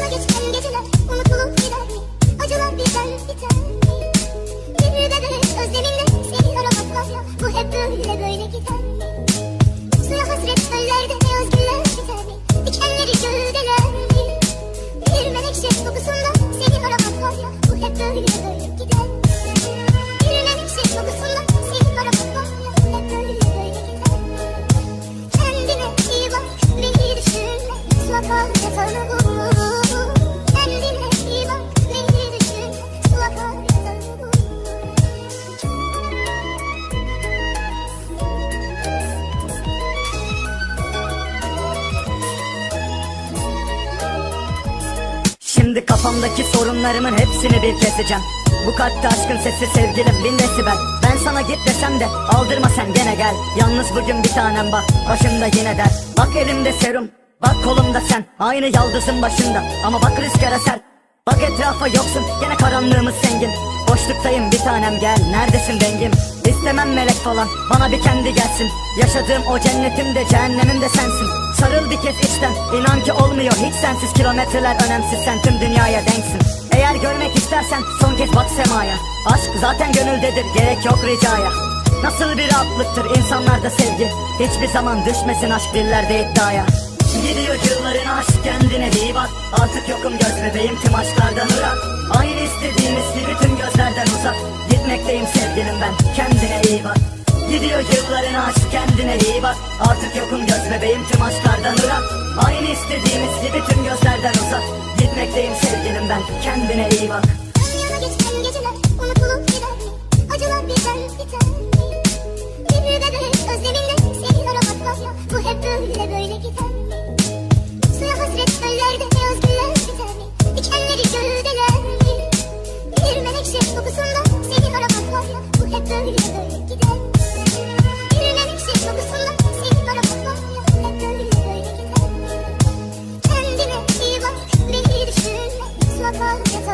yana geçen geceler unutulup gider mi? Acılar birden biter mi? Bir de özleminle seni aramak var ya Bu hep böyle böyle gider mi? Suya hasret göllerde beyaz güller biter mi? Dikenleri gövdeler mi? Bir menekşe kokusunda seni aramak var ya Bu hep böyle böyle gider? Şimdi kafamdaki sorunlarımın hepsini bir keseceğim. Bu kalpte aşkın sesi sevgilim bin desibel. Ben sana git desem de aldırma sen gene gel. Yalnız bugün bir tanem bak başımda yine der. Bak elimde serum bak kolumda sen Aynı yaldızın başında. Ama bak rüzgar eser Bak etrafa yoksun. Gene karanlığımız zengin. Boşluktayım bir tanem gel. Neredesin dengim İstemem melek falan bana bir kendi gelsin. Yaşadığım o cennetim de cehennemim de sensin. Sarıl bir kez içten inan ki olmuyor hiç sensiz. Kilometreler önemsiz sen tüm dünyaya denksin. Eğer görmek istersen son kez bak semaya. Aşk zaten gönüldedir gerek yok ricaya. Nasıl bir rahatlıktır insanlarda sevgi? Hiçbir zaman düşmesin aşk dillerde iddiaya Gidiyor yılların aşk kendine iyi bak. Artık yokum göz bebeğim tüm aşklardan ırak Aynı istediğimiz gibi tüm gözlerden uzak. Gitmekteyim sevgilim ben kendine iyi bak. Gidiyor yılların aşk kendine iyi bak. Artık yokum göz bebeğim tüm aşklardan ırak Aynı istediğimiz gibi tüm gözlerden uzak. Gitmekteyim sevgilim ben kendine iyi bak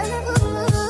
Ooh.